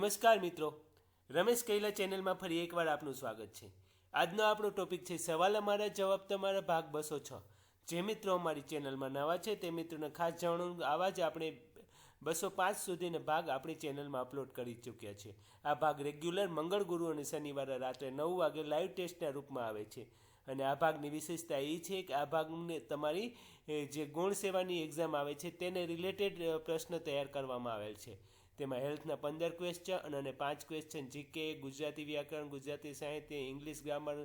નમસ્કાર મિત્રો. રમેશ કૈલા ચેનલમાં ફરી એકવાર આપનું સ્વાગત છે. આજનો આપણો ટોપિક છે સવાલ અમારા જવાબ તમારા ભાગ બસો છ. જે મિત્રો અમારી ચેનલમાં નવા છે તે મિત્રોને ખાસ જાણવું આવા જ આપણે બસો પાંચ સુધીના ભાગ આપણી ચેનલમાં અપલોડ કરી ચૂક્યા છે. આ ભાગ રેગ્યુલર મંગળ ગુરુ અને શનિવારે રાત્રે નવ વાગે લાઈવ ટેસ્ટના રૂપમાં આવે છે. અને આ ભાગની વિશેષતા એ છે કે આ ભાગને તમારી જે ગુણ સેવાની એક્ઝામ આવે છે તેને રિલેટેડ પ્રશ્ન તૈયાર કરવામાં આવેલ છે. તેમાં હેલ્થના પંદર ક્વેશ્ચન અને પાંચ ક્વેશ્ચન જીકે ગુજરાતી વ્યાકરણ, ગુજરાતી સાહિત્ય, ઇંગ્લિશ ગ્રામર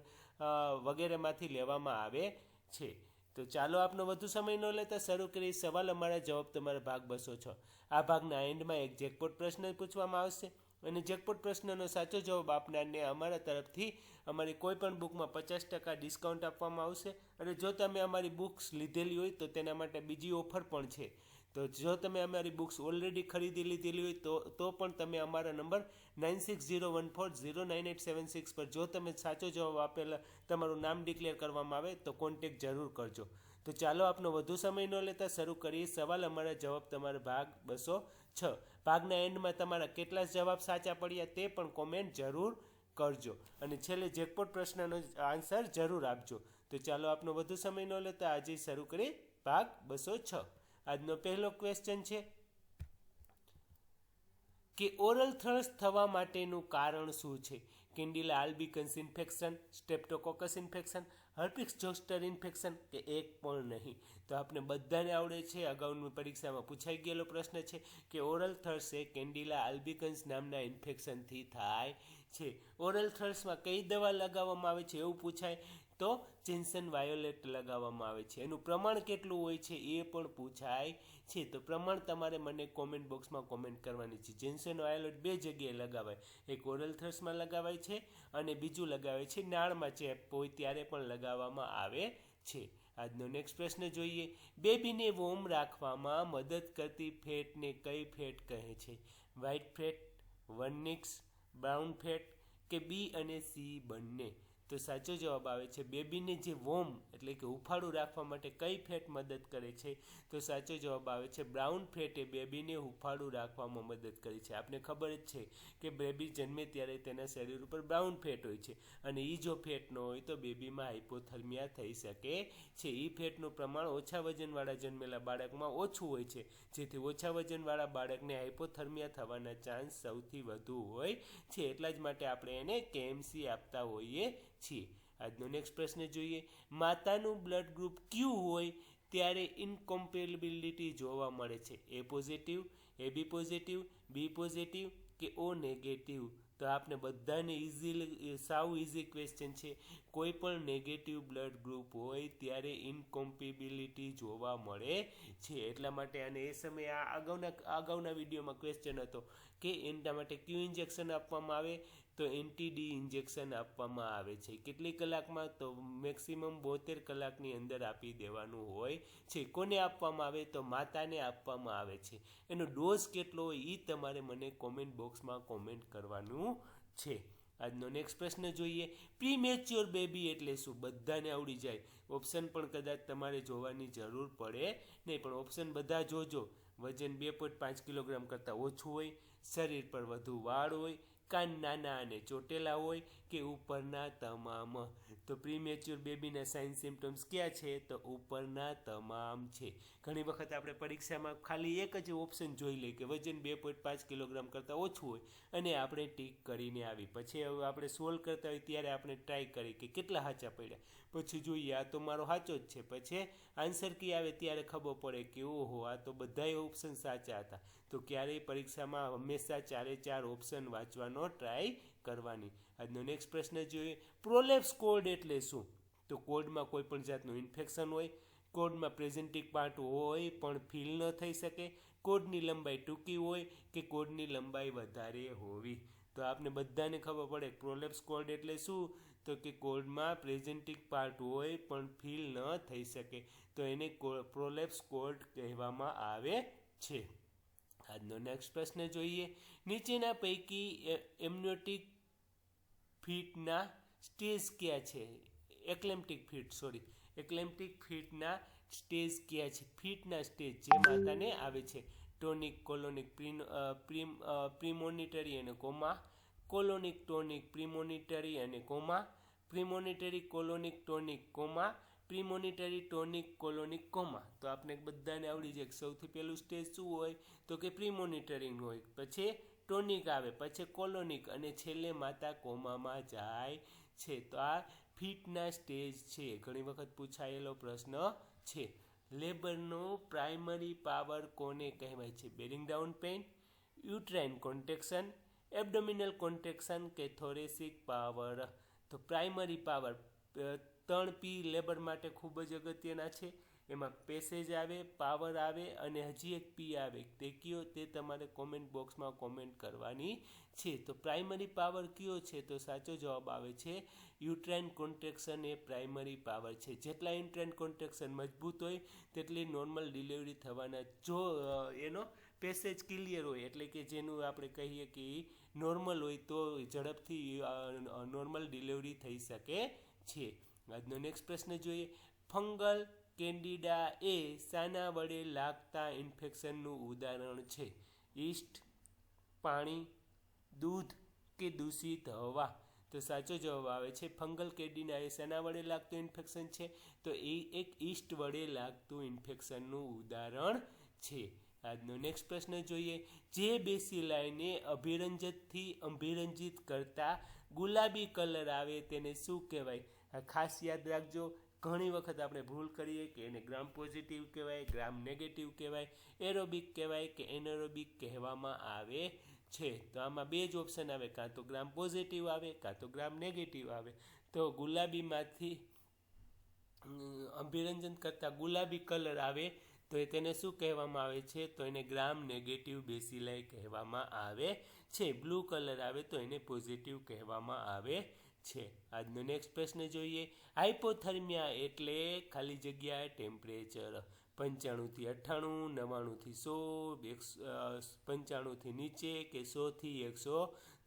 વગેરેમાંથી લેવામાં આવે છે. તો ચાલો આપનો વધુ સમય ન લેતા શરૂ કરી સવાલ અમારા જવાબ તમારા ભાગ બસો છો. આ ભાગના એન્ડમાં એક જેકપોટ પ્રશ્ન પૂછવામાં આવશે. અને જેકપોટ પ્રશ્નનો સાચો જવાબ આપનારને અમારા તરફથી અમારી કોઈપણ બુકમાં પચાસ ટકા ડિસ્કાઉન્ટ આપવામાં આવશે. અને જો તમે અમારી બુક્સ લીધેલી હોય તો તેના માટે બીજી ઓફર પણ છે. તો જો તમે અમારી બુક્સ ઓલરેડી ખરીદી લીધેલી હોય તો તો પણ તમે અમારા number nine six zero one four zero nine eight seven six પર જો તમે સાચો જવાબ આપેલા, તમારું નામ ડિક્લેર કરવામાં આવે તો કોન્ટેક જરૂર કરજો. તો ચાલો આપનો વધુ સમય ન લેતા શરૂ કરીએ. સવાલ અમારા જવાબ તમારા ભાગ બસો છ. ભાગના એન્ડમાં તમારા કેટલા જવાબ સાચા પડ્યા તે પણ કોમેન્ટ જરૂર કરજો. અને છેલ્લે જેકપોટ પ્રશ્નનો આન્સર જરૂર આપજો. તો ચાલો આપનો વધુ સમય ન લેતા આજે શરૂ કરીએ. ભાગ બસો છ. આજનો પહેલો ક્વેશ્ચન છે કે ઓરલ થ્રસ થવા માટેનું કારણ શું છે? Candida albicans infection streptococcus infection, herpes zoster infection કે એક પણ નહીં? તો આપણે બધાને આવડે છે, અગાઉની પરીક્ષામાં પૂછાઈ ગયેલો પ્રશ્ન છે કે ઓરલ થર્સ એ કેન્ડિલા આલ્બિકન્સ નામના ઇન્ફેક્શનથી થાય છે. ઓરલ થર્સમાં કઈ દવા લગાવવામાં આવે છે એવું પૂછાય? તો જેન્સન વાયોલેટ લગાવવામાં આવે છે. એનું પ્રમાણ કેટલું હોય છે એ પણ પૂછાય છે. તો પ્રમાણ તમારે મને કોમેન્ટ બોક્સમાં કોમેન્ટ કરવાની છે. જેન્સન વાયોલેટ બે જગ્યાએ લગાવાય. એક ઓરલ થર્સમાં લગાવાય છે અને બીજું લગાવે છે. નાળમાં ચેપ હોય ત્યારે પણ લગાવવામાં આવે છે. આજનો નેક્સ્ટ પ્રશ્ન જોઈએ. બેબીને વોમ રાખવામાં મદદ કરતી ફેટને કઈ ફેટ કહે છે? વ્હાઇટ ફેટ વનનિક્સ બ્રાઉન ફેટ કે બી અને સી બંને? તો સાચો જવાબ આવે છે, બેબીને જે વોમ એટલે કે હુફાળું રાખવા માટે કઈ ફેટ મદદ કરે છે, તો સાચો જવાબ આવે છે, બ્રાઉન ફેટ એ બેબીને હુફાળું રાખવામાં મદદ કરે છે. આપને ખબર જ છે કે બેબી જન્મે ત્યારે તેના શરીર ઉપર બ્રાઉન ફેટ હોય છે અને એ જો ફેટ ન હોય તો બેબીમાં હાઇપોથર્મિયા થઈ શકે છે. એ ફેટનું પ્રમાણ ઓછા વજનવાળા જન્મેલા બાળકમાં ઓછું હોય છે, જેથી ઓછા વજનવાળા બાળકને હાઇપોથર્મિયા થવાના ચાન્સ સૌથી વધુ હોય છે. એટલા જ માટે આપણે એને કેએમસી આપતા હોઈએ છીએ આજનો નેક્સ્ટ પ્રશ્ન જોઈએ. માતાનું બ્લડ ગ્રુપ ક્યુ હોય ત્યારે ઇનકોમ્પેબિલિટી જોવા મળે છે. A positive A B positive B positive કે ઓ નેગેટિવ તો આપણે બધાને ઇઝીલી સાવ ઇઝી ક્વેશ્ચન છે. કોઈ પણ નેગેટિવ બ્લડ ગ્રુપ હોય ત્યારે ઇનકોમ્પેબિલિટી જોવા મળે છે. એટલા માટે અને એ સમયે આ અગાઉના અગાઉના વિડીયોમાં ક્વેશ્ચન હતો કે એના માટે ક્યુ ઇન્જેક્શન આપવામાં આવે તો એન્ટીડી ઇન્જેક્શન આપવામાં આવે છે. કેટલી કલાકમાં? તો મેક્સિમમ બોતેર કલાકની અંદર આપી દેવાનું હોય છે. કોને આપવામાં આવે? તો માતાને આપવામાં આવે છે. એનો ડોઝ કેટલો હોય એ તમારે મને કોમેન્ટ બોક્સમાં કોમેન્ટ કરવાનું છે. આજનો નેક્સ્ટ પ્રશ્ન જોઈએ. પ્રી મેચ્યોર બેબી એટલે શું? બધાને આવડી જાય. ઓપ્શન પણ કદાચ તમારે જોવાની જરૂર પડે નહીં, પણ ઓપ્શન બધા જોજો. વજન બે પોઈન્ટ પાંચ કિલોગ્રામ કરતાં ઓછું હોય, શરીર પર વધુ વાળ હોય કાન નાના અને ચોટેલા હોય કે ઉપરના તમામ તો પ્રીમેચ્યોર બેબીના સાઇન સિમ્ટમ્સ ક્યાં છે? તો ઉપરના તમામ છે. ઘણી વખત આપણે પરીક્ષામાં ખાલી એક જ ઓપ્શન જોઈ લઈએ કે વજન બે પોઈન્ટ પાંચ કિલોગ્રામ કરતાં ઓછું હોય અને આપણે ટીક કરીને આવી. પછી હવે આપણે સોલ્વ કરતા હોય ત્યારે આપણે ટ્રાય કરી કે કેટલા સાચા પડ્યા. પછી જોઈએ, આ તો મારો સાચો જ છે. પછી આન્સર કી આવે ત્યારે ખબર પડે કે ઓહો, આ તો બધાય ઓપ્શન સાચા હતા. તો ક્યારેય પરીક્ષામાં હંમેશા ચારે ચાર ઓપ્શન વાંચવાનો ટ્રાય કરવાની. આજનો નેક્સ્ટ પ્રશ્ન જોઈએ પ્રોલેપ્સ કોડ એટલે શું? તો કોડમાં કોઈ પણ જાતનું ઇન્ફેક્શન હોય કોડમાં પ્રેઝેન્ટિક પાર્ટ હોય પણ ફીલ ન થઈ શકે, કોડની લંબાઈ ટૂંકી હોય કે કોડની લંબાઈ વધારે હોવી. તો આપને બધાને ખબર પડે પ્રોલેપ્સ કોડ એટલે શું? તો કે કોડમાં પ્રેઝેન્ટિક પાર્ટ હોય પણ ફીલ ન થઈ શકે. તો એને પ્રોલેપ્સ કોડ કહેવામાં આવે છે. આજનો નેક્સ્ટ પ્રશ્ન જોઈએ. નીચેના પૈકી એમનોટિક ફીટના સ્ટેજ કયા છે? એકલેમ્ટિક ફીટ સોરી એકલેમ્ટિક ફીટના સ્ટેજ કયા છે? ફીટના સ્ટેજ જે માતાને આવે છે. ટોનિક, કોલોનિક પ્રિમ પ્રિમોનિટરી અને કોમા. કોલોનિક, ટોનિક, પ્રિમોનિટરી અને coma. Premonitory, clonic, tonic, coma. Premonitory, tonic, clonic, coma. તો આપણે બધાને આવડી જાય સૌથી પહેલું સ્ટેજ શું હોય? તો કે પ્રિમોનિટરિંગ હોય. પછી ટોનિક આવે, પછી કોલોનિક અને છેલ્લે માતા કોમામાં જાય છે. તો આ ફિટના સ્ટેજ છે. ઘણી વખત પૂછાયેલો પ્રશ્ન છે. લેબરનો પ્રાઇમરી પાવર કોને કહેવાય છે? Bearing down pain uterine contraction abdominal contraction કે થોરેસિક પાવર તો પ્રાઇમરી પાવર ત્રણ પી લેબર માટે ખૂબ જ અગત્યના છે. એમાં પેસેજ આવે પાવર આવે અને હજી એક પી આવે. તે કયો? તે તમારે કોમેન્ટ બોક્સમાં કોમેન્ટ કરવાની છે. તો પ્રાઇમરી પાવર કયો છે? તો સાચો જવાબ આવે છે યુટ્રાઇન કોન્ટ્રેક્શન એ પ્રાઇમરી પાવર છે. જેટલા યુટ્રાઇન કોન્ટ્રેક્શન મજબૂત હોય, તેટલી નોર્મલ ડિલિવરી થવાના જો એનો પેસેજ ક્લિયર હોય. એટલે કે જેનું આપણે કહીએ કે નોર્મલ હોય તો ઝડપથી નોર્મલ ડિલિવરી થઈ શકે છે. આજનો નેક્સ્ટ પ્રશ્ન જોઈએ. ફંગલ કેન્ડિડા એ શાના વડે લાગતા ઇન્ફેક્શનનું ઉદાહરણ છે. ઈસ્ટ પાણી, દૂધ કે દૂષિત હવા? તો સાચો જવાબ આવે છે ફંગલ કેન્ડિડા એ શાના વડે લાગતું ઇન્ફેક્શન છે. તો એ એક ઈસ્ટ વડે લાગતું ઇન્ફેક્શનનું ઉદાહરણ છે. આજનો નેક્સ્ટ પ્રશ્ન જોઈએ. જે બેસીલાઈને અભિરંજિતથી અભિરંજિત કરતા ગુલાબી કલર આવે તેને શું કહેવાય? ખાસ યાદ રાખજો. ઘણી વખત આપણે ભૂલ કરીએ કે એને ગ્રામ પોઝિટિવ કહેવાય ગ્રામ નેગેટિવ કહેવાય એરોબિક કહેવાય કે એનરોબિક કહેવામાં આવે છે. તો આમાં બે જ ઓપ્શન આવે, કાં તો ગ્રામ પોઝિટિવ આવે, કાં તો ગ્રામ નેગેટિવ આવે. તો ગુલાબીમાંથી અભિરંજન કરતાં ગુલાબી કલર આવે, તો એ તેને શું કહેવામાં આવે છે? તો એને ગ્રામ નેગેટિવ બેસિલાઈ કહેવામાં આવે છે. બ્લુ કલર આવે, તો એને પોઝિટિવ કહેવામાં આવે છે. આજનો નેક્સ્ટ પ્રશ્ન જોઈએ. હાઇપોથર્મિયા એટલે ખાલી જગ્યા ટેમ્પરેચર પંચાણુંથી અઠ્ઠાણું નવ્વાણુંથી સો, એકસો પંચાણુંથી નીચે કે સોથી એકસો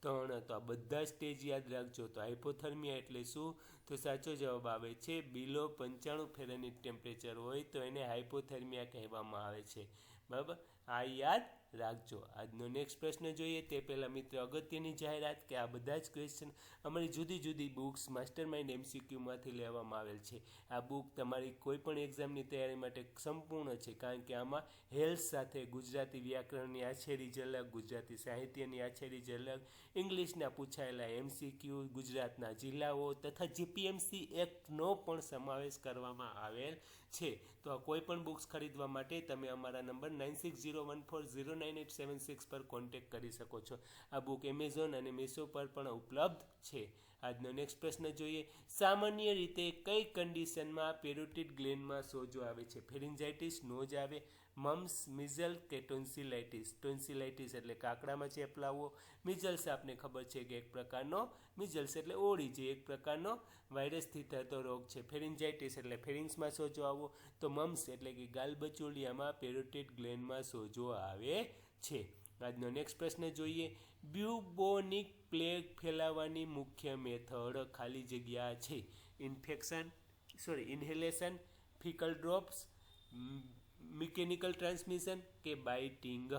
ત્રણ. તો આ બધા સ્ટેજ યાદ રાખજો. તો હાઇપોથર્મિયા એટલે શું? તો સાચો જવાબ આવે છે બિલો પંચાણું ફેરનહીટ ટેમ્પરેચર હોય તો એને હાઇપોથર્મિયા કહેવામાં આવે છે. બરાબર? આ યાદ રાખજો. આજનો નેક્સ્ટ પ્રશ્ન જોઈએ. તે પહેલાં મિત્ર અગત્યની જાહેરાત કે આ બધા જ ક્વેશ્ચન અમારી જુદી જુદી બુક્સ માસ્ટર માઇન્ડ એમસીક્યુમાંથી લેવામાં આવેલ છે. આ બુક તમારી કોઈપણ એક્ઝામની તૈયારી માટે સંપૂર્ણ છે કારણ કે આમાં હેલ્થ સાથે ગુજરાતી વ્યાકરણની આછેરી ઝલક ગુજરાતી સાહિત્યની આછેરી ઝલક ઇંગ્લિશના પૂછાયેલા એમસીક્યુ ગુજરાતના જિલ્લાઓ તથા જીપીએમસી એક્ટનો પણ સમાવેશ કરવામાં આવેલ છે. તો આ કોઈપણ બુક્સ ખરીદવા માટે તમે અમારા number nine six zero one four zero nine eight seven six પર કોન્ટેક્ટ કરી શકો છો. આ બુક એમેઝોન અને મીશો પર પણ ઉપલબ્ધ છે. આજનો નેક્સ્ટ પ્રશ્ન જોઈએ. સામાન્ય રીતે કઈ કન્ડિશનમાં પેરોટિડ ગ્લેન્ડમાં સોજો આવે છે? ફેરિન્જાઇટિસ નોજ આવે મમ્સ મિઝલ કે ટોન્સિલાઇટિસ. ટોન્સિલાઇટિસ એટલે કાકડામાં ચેપલાવો મિઝલ્સ આપને ખબર છે કે એક પ્રકારનો મિઝલ્સ એટલે ઓળી જે એક પ્રકારનો વાયરસથી થતો રોગ છે. ફેરિન્જાઇટિસ એટલે ફેરિન્સમાં સોજો આવવો તો મમ્સ એટલે કે ગાલબચોલિયામાં પેરોટેડ ગ્લેન્ડમાં સોજો આવે છે. આજનો નેક્સ્ટ પ્રશ્ન જોઈએ. બ્યુબોનિક પ્લેગ ફેલાવવાની મુખ્ય મેથડ ખાલી જગ્યા છે. Infection sorry inhalation, faecal drops mechanical transmission કે બાઇટિંગ.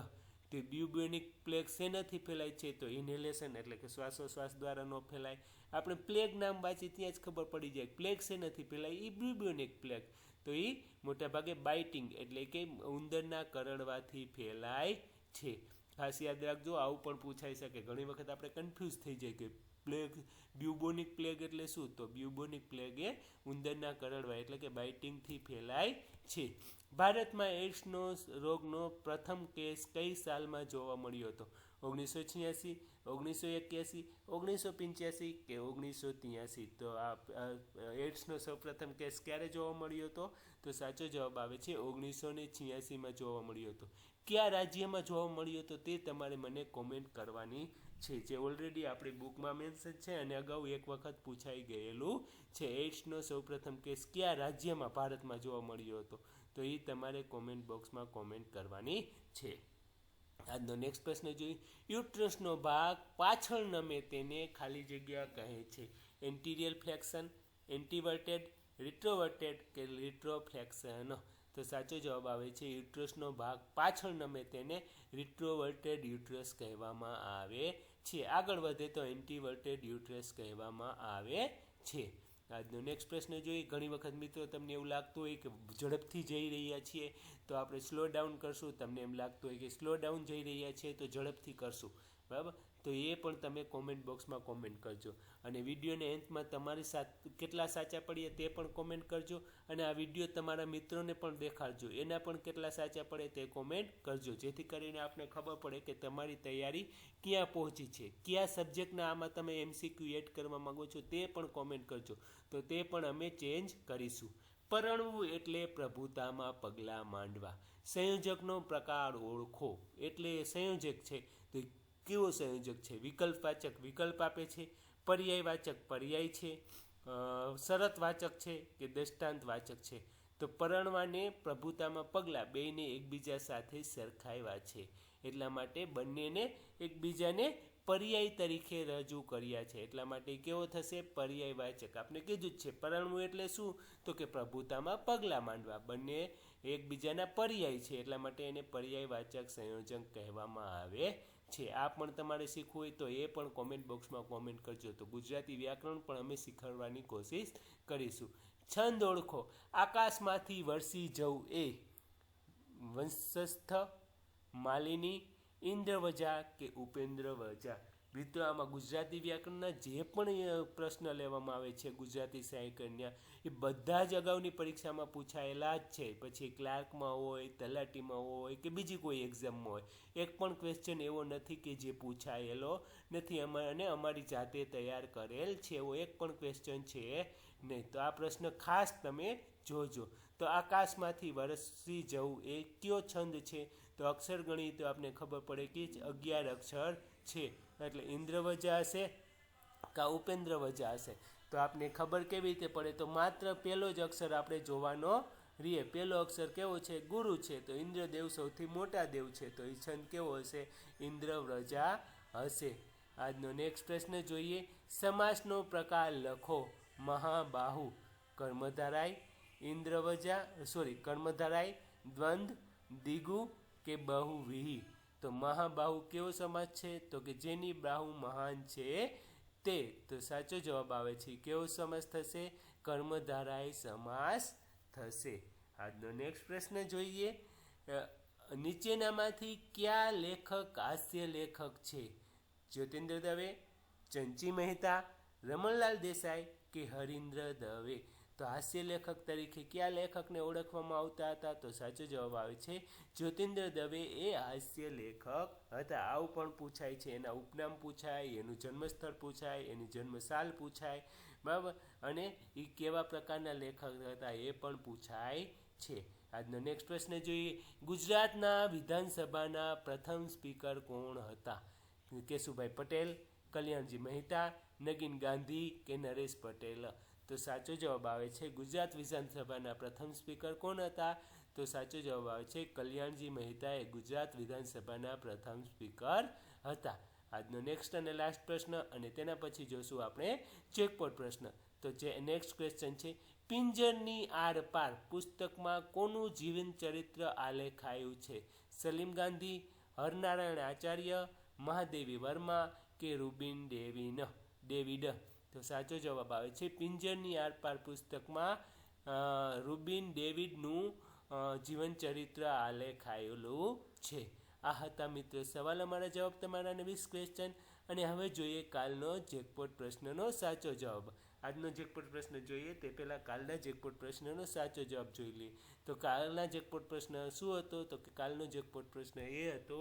તે બ્યુબોનિક પ્લેગ શેનાથી ફેલાય છે તો ઇન્હેલેશન એટલે કે શ્વાસોશ્વાસ દ્વારા ન ફેલાય. આપણે પ્લેગ નામ વાંચી ત્યાં જ ખબર પડી જાય. પ્લેગ શેનાથી ફેલાય? એ બ્યુબોનિક પ્લેગ. તો એ મોટાભાગે બાઇટિંગ એટલે કે ઉંદરના કરડવાથી ફેલાય છે. ખાસ યાદ રાખજો, આવું પણ પૂછાઈ શકે. ઘણી વખત આપણે કન્ફ્યુઝ થઈ જાય કે પ્લેગ બ્યુબોનિક પ્લેગ એટલે શું? તો બ્યુબોનિક પ્લેગ એ ઉંદરના કરડવા એટલે કે બાઇટિંગથી ફેલાય છે. ભારતમાં એડ્સનો રોગનો પ્રથમ કેસ કઈ સાલમાં જોવા મળ્યો હતો? ઓગણીસો છ્યાસી ઓગણીસો એક્યાસી ઓગણીસો પંચ્યાસી કે ઓગણીસો ત્યાસી તો આ એડ્સનો સૌપ્રથમ કેસ ક્યારે જોવા મળ્યો હતો? તો સાચો જવાબ આવે છે ઓગણીસો ને છ્યાસીમાં જોવા મળ્યો હતો. કયા રાજ્યમાં જોવા મળ્યો હતો તે તમારે મને કોમેન્ટ કરવાની છે, જે ઓલરેડી આપણી બુકમાં મેન્શન છે અને અગાઉ એક વખત પૂછાઈ ગયેલું છે. એડ્સનો સૌપ્રથમ કેસ કયા રાજ્યમાં ભારતમાં જોવા મળ્યો હતો? તો એ તમારે કોમેન્ટ બોક્સમાં કોમેન્ટ કરવાની છે. આજનો નેક્સ્ટ પ્રશ્ન જોઈએ યુટ્રસનો ભાગ પાછળ નમે તેને ખાલી જગ્યા કહે છે. એન્ટિરિયલ ફ્લેક્શન એન્ટીવર્ટેડ રિટ્રોવર્ટેડ કે રિટ્રોફ્લેક્શન તો સાચો જવાબ આવે છે, યુટ્રસનો ભાગ પાછળ નમે તેને રિટ્રોવર્ટેડ યુટ્રસ કહેવામાં આવે છે. આગળ વધે તો એન્ટીવર્ટેડ યુટ્રસ કહેવામાં આવે છે. આજનો નેક્સ્ટ પ્રશ્ન જોઈએ. ઘણી વખત મિત્રો તમને એવું લાગતું હોય કે ઝડપથી જઈ રહ્યા છીએ, તો આપણે સ્લો ડાઉન કરશું. તમને એમ લાગતું હોય કે સ્લો ડાઉન જઈ રહ્યા છીએ, તો ઝડપથી કરશું. બરાબર? તો એ પણ તમે કોમેન્ટ બોક્સમાં કોમેન્ટ કરજો. અને વિડીયોને અંતમાં તમારી સાથ કેટલા સાચા પડ્યા તે પણ કોમેન્ટ કરજો. અને આ વીડિયો તમારા મિત્રોને પણ દેખાડજો. એના પણ કેટલા સાચા પડે તે કોમેન્ટ કરજો. જેથી કરીને આપણે ખબર પડે કે તમારી તૈયારી ક્યાં પહોંચી છે. કયા સબ્જેક્ટના આમાં તમે એમસીક્યુ એડ કરવા માગો છો તે પણ કોમેન્ટ કરજો. તો તે પણ અમે ચેન્જ કરીશું. પરણવું એટલે પ્રભુતામાં પગલાં માંડવા. સંયોજકનો પ્રકાર ઓળખો. એટલે સંયોજક છે. તો કેવો સંયોજક છે? વિકલ્પવાચક વિકલ્પ આપે છે, પર્યાયવાચક પર્યાય છે શરતવાચક છે કે દ્રષ્ટાંતવાચક છે? તો પરણવાને પ્રભુતામાં પગલાં બેને એકબીજા સાથે સરખાવ્યા છે. એટલા માટે બંનેને એકબીજાને પર્યાય તરીકે રજૂ કર્યા છે. એટલા માટે કેવો થશે? પર્યાયવાચક. આપણે કીધું જ છે, પરણવું એટલે શું? તો કે પ્રભુતામાં પગલાં માંડવા. બંને એકબીજાના પર્યાય છે, એટલા માટે એને પર્યાયવાચક સંયોજન કહેવામાં આવે છે. આ પણ તમારે શીખવું હોય તો એ પણ કોમેન્ટ બોક્સમાં કોમેન્ટ કરજો. તો ગુજરાતી વ્યાકરણ પણ અમે શીખવવાની કોશિશ કરીશું. છંદ ઓળખો. આકાશમાંથી વરસી જવું એ વંશસ્થ માલિની ઇન્દ્રવજા કે ઉપેન્દ્ર વજા મિત્રો, આમાં ગુજરાતી વ્યાકરણના જે પણ પ્રશ્ન લેવામાં આવે છે, ગુજરાતી, સાહિત્યના, એ બધા જ અગાઉની પરીક્ષામાં પૂછાયેલા જ છે. પછી ક્લાર્કમાં હોય, તલાટીમાં હોય કે બીજી કોઈ એક્ઝામમાં હોય. એક પણ ક્વેશ્ચન એવો નથી કે જે પૂછાયેલો નથી. અને અમારી જાતે તૈયાર કરેલ છે એવો એક પણ ક્વેશ્ચન છે નહીં. તો આ પ્રશ્ન ખાસ તમે જોજો. તો આકાશમાંથી વરસી જવું એ કયો છંદ છે? તો અક્ષર ગણિત તો ખબર પડે કે અગિયાર અક્ષર છે. એટલે ઇન્દ્રવજા હશે કા ઉપેન્દ્ર વજા હશે? તો આપને ખબર કેવી રીતે પડે? તો માત્ર પહેલો જ અક્ષર આપણે જોવાનો રીએ. પહેલો અક્ષર કેવો છે? ગુરુ છે. તો ઇન્દ્રદેવ સૌથી મોટા દેવ છે. તો એ છંદ કેવો હશે? ઇન્દ્રવ્રજા હશે. આજનો નેક્સ્ટ પ્રશ્ન જોઈએ. સમાસનો પ્રકાર લખો. મહાબાહુ. કર્મધારાય, ઇન્દ્રવજા સોરી કર્મધારાય, દ્વંદ, દિગુ કે બહુવિહી? તો મહાબાહુ કેવો સમાજ છે? તો કે જેની બાહુ મહાન છે તે. તો સાચો જવાબ આવે છે. કેવો સમાસ થશે? કર્મધારાય સમાસ થશે. આજનો નેક્સ્ટ પ્રશ્ન જોઈએ. નીચેનામાંથી કયા લેખક હાસ્ય લેખક છે? જ્યોતિન્દ્ર દવે, ચંચી મહેતા, રમણલાલ દેસાઈ કે હરીન્દ્ર દવે? તો હાસ્ય લેખક તરીકે કયા લેખકને ઓળખવામાં આવતા હતા? તો સાચો જવાબ આવે છે જ્યોતિન્દ્ર દવે એ હાસ્ય લેખક હતા. આવું પણ પૂછાય છે. એના ઉપનામ પૂછાય, એનું જન્મસ્થળ પૂછાય, એની જન્મસાલ પૂછાય. બરાબર? અને એ કેવા પ્રકારના લેખક હતા એ પણ પૂછાય છે. આજનો નેક્સ્ટ પ્રશ્ન જોઈએ. ગુજરાતના વિધાનસભાના પ્રથમ સ્પીકર કોણ હતા? કેશુભાઈ પટેલ, કલ્યાણજી મહેતા, નગીન ગાંધી કે નરેશ પટેલ? તો સાચો જવાબ આવે છે ગુજરાત વિધાનસભાના પ્રથમ સ્પીકર કોણ હતા? તો સાચો જવાબ આવે છે કલ્યાણજી મહેતા એ ગુજરાત વિધાનસભાના પ્રથમ સ્પીકર હતા. આજનો નેક્સ્ટ અને લાસ્ટ પ્રશ્ન અને તેના પછી જોશું આપણે ચેકપોટ પ્રશ્ન. તો જે નેક્સ્ટ ક્વેશ્ચન છે, પિંજરની આર પાર પુસ્તકમાં કોનું જીવન ચરિત્ર આલેખાયું છે? સલીમ ગાંધી, હરનારાયણ આચાર્ય, મહાદેવી વર્મા કે રૂબિન ડેવિન ડેવિડ. તો સાચો જવાબ આવે છે. પિંજરની આરપાર પુસ્તકમાં રૂબિન ડેવિડનું જીવન ચરિત્ર આલેખાયેલું છે. આ હતા મિત્રો સવાલ. અમારા જવાબ તમારા વીસ ક્વેશ્ચન અને હવે જોઈએ કાલનો જેકપોટ પ્રશ્નનો સાચો જવાબ. આજનો જેકપોટ પ્રશ્ન જોઈએ તે પહેલાં કાલના જેકપોટ પ્રશ્નનો સાચો જવાબ જોઈ લઈએ. તો કાલના જેકપોટ પ્રશ્ન શું હતો? તો કે કાલનો જેકપોટ પ્રશ્ન એ હતો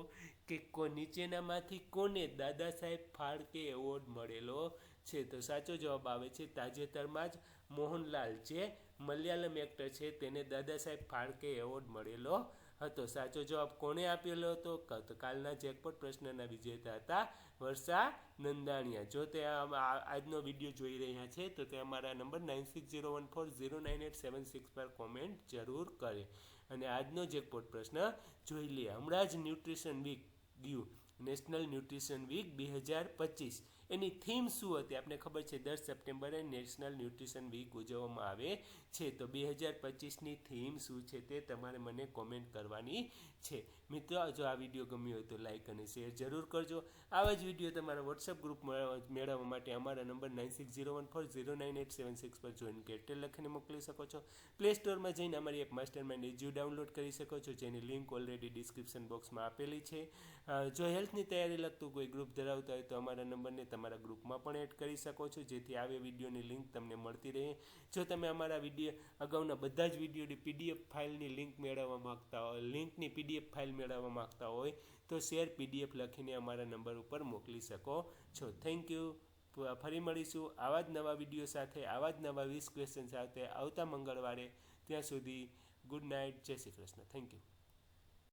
કે કો નીચેનામાંથી કોને દાદા સાહેબ ફાળકે એવોર્ડ મળેલો છે? તો સાચો જવાબ આવે છે તાજેતરમાં જ મોહનલાલ જે મલયાલમ એક્ટર છે તેને દાદા સાહેબ ફાળકે એવોર્ડ મળેલો હતો, સાચો જવાબ કોણે આપેલો હતો? તો કાલના જેકપોટ પ્રશ્નના વિજેતા હતા વર્ષા નંદાણીયા. જો તે આજનો વીડિયો જોઈ રહ્યા છે, તો તે અમારા number nine six zero one four zero nine eight seven six પર કોમેન્ટ જરૂર કરે અને આજનો જેકપોટ પ્રશ્ન જોઈ લઈએ હમણાં જ ન્યુટ્રિશન વીક ગયું, નેશનલ ન્યુટ્રિશન વીક બે હજાર પચીસ. એની થીમ શું હતી? આપણે ખબર છે દસ સપ્ટેમ્બરે નેશનલ ન્યુટ્રિશન વીક ઉજવવામાં આવે છે. તો બે હજાર પચીસની થીમ શું છે તે તમારે મને કોમેન્ટ કરવાની છે. મિત્રો જો આ વીડિયો ગમ્યો હોય તો લાઇક અને શેર જરૂર કરજો. આવા જ વીડિયો તમારા વોટ્સઅપ ગ્રુપ મેળવવા માટે અમારા number nine six zero one four zero nine eight seven six પર જોઈન કેટેલ લખીને મોકલી શકો છો. પ્લે સ્ટોરમાં જઈને અમારી app Master Mind Edu download કરી શકો છો, જેની લિંક ઓલરેડી ડિસ્ક્રિપ્શન બોક્સમાં આપેલી છે. જો હેલ્થની તૈયારી લગતું કોઈ ગ્રુપ ધરાવતા હોય તો અમારા નંબરને તમારા ગ્રુપમાં પણ એડ કરી શકો છો, જેથી આવી વિડીયોની લિંક તમને મળતી રહે. જો તમે અમારા વીડિયો, અગાઉના બધા જ વિડીયોની પીડીએફ ફાઇલની લિંક મેળવવા માગતા હોય લિંકની પીડીએફ ફાઇલ મેળવવા માગતા હોય, તો શેર પીડીએફ લખીને અમારા નંબર ઉપર મોકલી શકો છો. થેન્ક યુ ફરી મળીશું આવા જ નવા વીડિયો સાથે, આવા જ નવા વીસ ક્વેશ્ચન સાથે આવતા મંગળવારે. ત્યાં સુધી ગુડ નાઇટ, જય શ્રી કૃષ્ણ. Thank you